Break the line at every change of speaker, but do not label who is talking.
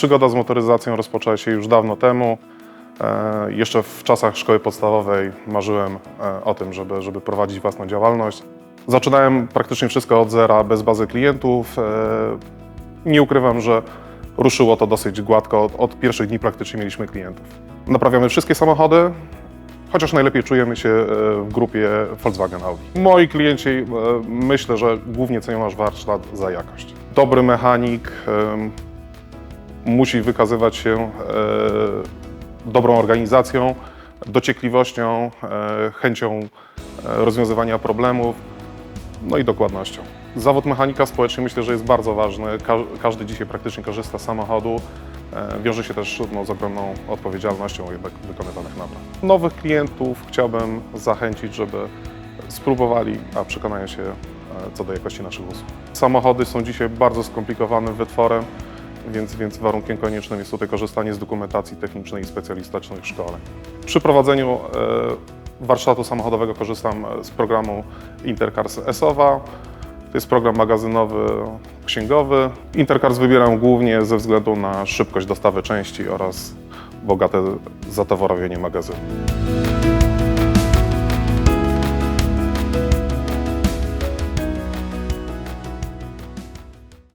Przygoda z motoryzacją rozpoczęła się już dawno temu. E, Jeszcze w czasach szkoły podstawowej marzyłem e, o tym, żeby, żeby prowadzić własną działalność. Zaczynałem praktycznie wszystko od zera, bez bazy klientów. E, Nie ukrywam, że ruszyło to dosyć gładko. Od, od pierwszych dni praktycznie mieliśmy klientów. Naprawiamy wszystkie samochody, chociaż najlepiej czujemy się w grupie Volkswagen Audi. Moi klienci myślę, że głównie cenią nasz warsztat za jakość. Dobry mechanik musi wykazywać się e, dobrą organizacją, dociekliwością, e, chęcią e, rozwiązywania problemów, no i dokładnością. Zawód mechanika społecznie myślę, że jest bardzo ważny. Ka- każdy dzisiaj praktycznie korzysta z samochodu. Wiąże się też no, z ogromną odpowiedzialnością jednak wykonywanych napraw. Nowych klientów chciałbym zachęcić, żeby spróbowali, a przekonają się co do jakości naszych usług. Samochody są dzisiaj bardzo skomplikowanym wytworem, więc, więc warunkiem koniecznym jest tutaj korzystanie z dokumentacji technicznej i specjalistycznych szkoleń. Przy prowadzeniu e, warsztatu samochodowego korzystam e, z programu Intercars ESOWA. To jest program magazynowy, księgowy. Intercars wybieram głównie ze względu na szybkość dostawy części oraz bogate zatoworowienie magazynu.